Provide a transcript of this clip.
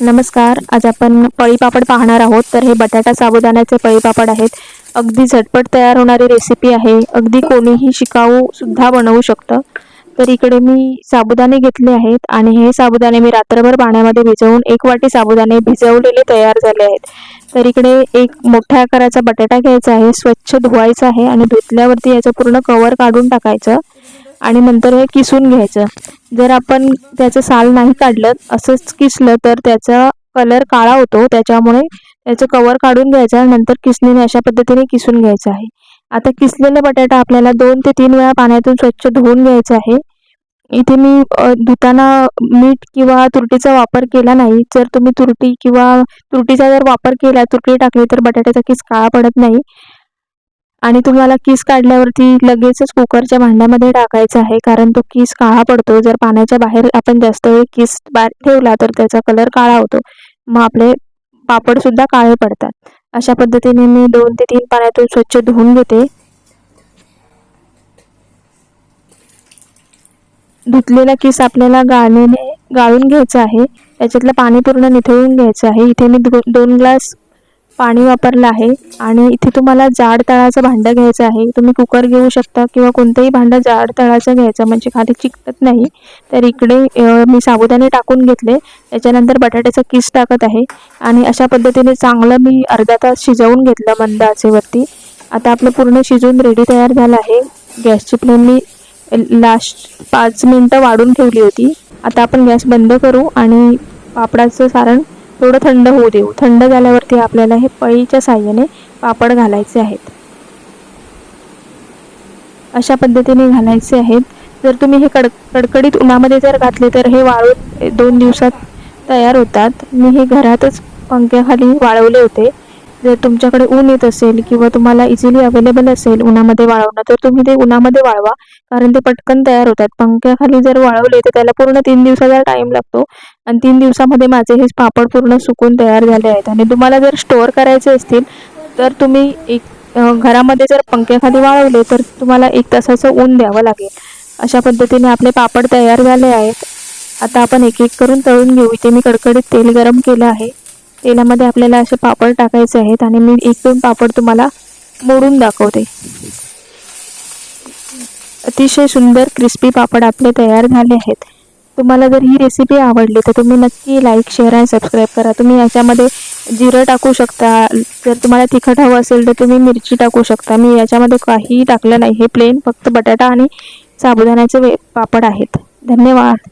नमस्कार आज आपण पळीपापड पाहणार आहोत. तर हे बटाटा साबुदाण्याचे पळीपापड आहेत. अगदी झटपट तयार होणारी रेसिपी आहे. अगदी कोणीही शिकाऊ सुद्धा बनवू शकतं. तर इकडे मी साबुदाणे घेतले आहेत आणि हे साबुदाणे मी रात्रभर पाण्यामध्ये भिजवून एक वाटी साबुदाणे भिजवलेले तयार झाले आहेत. तर इकडे एक मोठ्या आकाराचा बटाटा घ्यायचा आहे. स्वच्छ धुवायचा आहे आणि धुतल्यावरती याचं पूर्ण कवर काढून टाकायचं. आणि नंतर हे किसून घ्यायचं. जर आपण त्याचं साल नाही काढलं असंच किसलं तर त्याचा कलर काळा होतो. त्याच्यामुळे त्याचं कवर काढून घ्यायचं नंतर किसणीने अशा पद्धतीने किसून घ्यायचं आहे. आता किसलेला बटाटा आपल्याला दोन ते तीन वेळा पाण्यातून स्वच्छ धुवून घ्यायचं आहे. इथे मी धुताना मीठ किंवा तुरटीचा वापर केला नाही. जर तुम्ही तुरटी किंवा तुरटीचा जर वापर केला तुरटी टाकली तर बटाट्याचा किस काळा पडत नाही. आणि तुम्हाला किस काढल्यावरती लगेचच कुकरच्या भांड्यामध्ये टाकायचं आहे कारण तो किस काळा पडतो. जर पाण्याच्या बाहेर आपण जास्त वेळ किस बाहेर ठेवला तर त्याचा कलर काळा होतो. मग आपले पापड सुद्धा काळे पडतात. अशा पद्धतीने मी दोन ते तीन पाण्यातून स्वच्छ धुवून घेते. धुतलेला किस आपल्याला गाळण्याने गाळून घ्यायचा आहे. त्याच्यातलं पाणी पूर्ण निथळून घ्यायचं आहे. इथे मी दो दोन ग्लास पाणी वापरलं आहे आणि इथे तुम्हाला जाड तळाचं भांडं घ्यायचं आहे. तुम्ही कुकर घेऊ शकता किंवा कोणतंही भांडं जाड तळाचं घ्यायचं म्हणजे खाली चिकटत नाही. तर इकडे मी साबुदाणे टाकून घेतले. त्याच्यानंतर बटाट्याचा किस टाकत आहे आणि अशा पद्धतीने चांगलं मी अर्धा तास शिजवून घेतलं मंद आचेवरती आता आपलं पूर्ण शिजून रेडी तयार झालं आहे. गॅसची फ्लेम मी लास्ट पाच मिनटं वाढून ठेवली होती. आता आपण गॅस बंद करू आणि पापडाचं सारण थोडं थंड होऊ देऊ. थंड झाल्यावरती आपल्याला हे पळीच्या साह्याने पापड घालायचे आहेत. अशा पद्धतीने घालायचे आहेत. जर तुम्ही हे कड कडकडीत उन्हामध्ये जर घातले तर हे वाळून दोन दिवसात तयार होतात. मी हे घरातच पंख्याखाली वाळवले होते. जर तुमच्याकडे ऊन येत असेल किंवा तुम्हाला इझिली अवेलेबल असेल उन्हामध्ये वाळवणं तर तुम्ही ते उन्हामध्ये वाळवा. कारण ते पटकन तयार होतात. पंख्याखाली जर वाळवले तर त्याला पूर्ण तीन दिवसाचा टाईम लागतो. आणि तीन दिवसामध्ये माझे हे पापड पूर्ण सुकून तयार झाले आहेत. आणि तुम्हाला जर स्टोअर करायचे असतील तर तुम्ही एक घरामध्ये जर पंख्याखाली वाळवले तर तुम्हाला एक तासाचं ऊन द्यावं लागेल. अशा पद्धतीने आपले पापड तयार झाले आहेत. आता आपण एक एक करून तळून घेऊ. इथे मी कडकडीत तेल गरम केलं आहे. तेलामध्ये आपल्याला असे पापड टाकायचे आहेत आणि मी एक दोन पापड तुम्हाला मोडून दाखवते. अतिशय सुंदर क्रिस्पी पापड आपले तयार झाले आहेत. तुम्हाला जर ही रेसिपी आवडली तर तुम्ही नक्की लाईक शेअर आणि सबस्क्राईब करा. तुम्ही याच्यामध्ये जिरं टाकू शकता. जर तुम्हाला तिखट हवं असेल तर तुम्ही मिरची टाकू शकता. मी याच्यामध्ये काहीही टाकलं नाही. हे प्लेन फक्त बटाटा आणि साबुदाण्याचे वे पापड आहेत. धन्यवाद.